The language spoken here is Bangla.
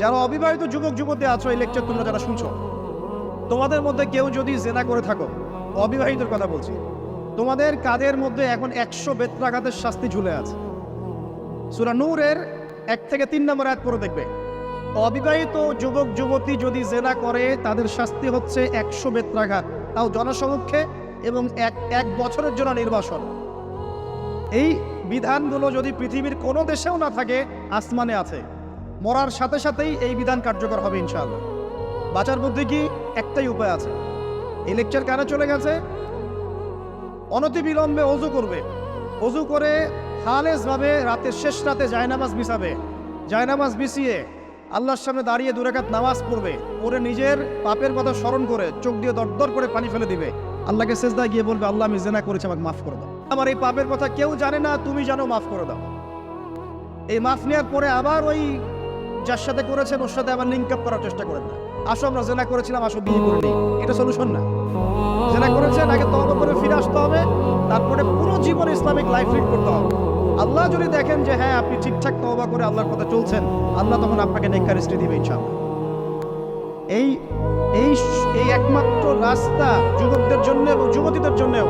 যারা অবিবাহিত যুবক যুবতী আছো, এই লেকচার তোমরা যারা শুনছো, তোমাদের মধ্যে কেউ যদি জেনা করে থাকো, অবিবাহিতর কথা বলছি, তোমাদের কাদের মধ্যে এখন একশো বেত্রাঘাতের শাস্তি ঝুলে আছে? সুরা নূরের এক থেকে তিন নম্বর এক করে দেখবে, অবিবাহিত যুবক যুবতী যদি জেনা করে, তাদের শাস্তি হচ্ছে একশো বেত্রাঘাত। তাও জনসমক্ষে এবং এক এক বছরের জন্য নির্বাসন। এই বিধানগুলো যদি পৃথিবীর কোনো দেশেও না থাকে, আসমানে আছে। মরার সাথে সাথেই এই বিধান কার্যকর হবে ইনশাআল্লাহ। বাঁচার মধ্যে কি? একটাই উপায় আছে। এই লেকচার কানে চলে গেছে? অনতিবিলম্বে অজু করবে। অজু করে খালেজভাবে রাতের শেষ রাতে জায়নামাজ বিছাবে। জায়নামাজ বিছিয়ে আল্লাহর সামনে দাঁড়িয়ে দুরাকাত নামাজ পড়বে। পরে নিজের পাপের কথা স্মরণ করে চোখ দিয়ে দরদর করে পানি ফেলে দিবে। আল্লাহকে সেজদায় গিয়ে বলবে, আল্লাহ, আমি জেনা করেছি, আমাকে মাফ করে দাও। আমার এই পাপের কথা কেউ জানে না, তুমি জানো, মাফ করে দাও। এই মাফ নেওয়ার পরে আবার ওই যার সাথে করেছেন, ওর সাথে আবার লিঙ্ক আপ করার চেষ্টা করেন না। আসো আমরা জেনা করেছিলাম, আসো বিয়ে করে নিই। এটা সলিউশন না। জেনা করেছেন, আগে তবা করে ফিরে আসতে হবে, তারপরে পুরো জীবন ইসলামিক লাইফ লিড করতে হবে। আল্লাহ যদি দেখেন যে হ্যাঁ আপনি ঠিকঠাক তবা করে আল্লাহর কথা চলছেন, আল্লাহ তখন আপনাকে নেকারিস্টি দিবে, ইনশাআল্লাহ। এই এই একমাত্র রাস্তা যুবকদের জন্য এবং যুবতীদের জন্যও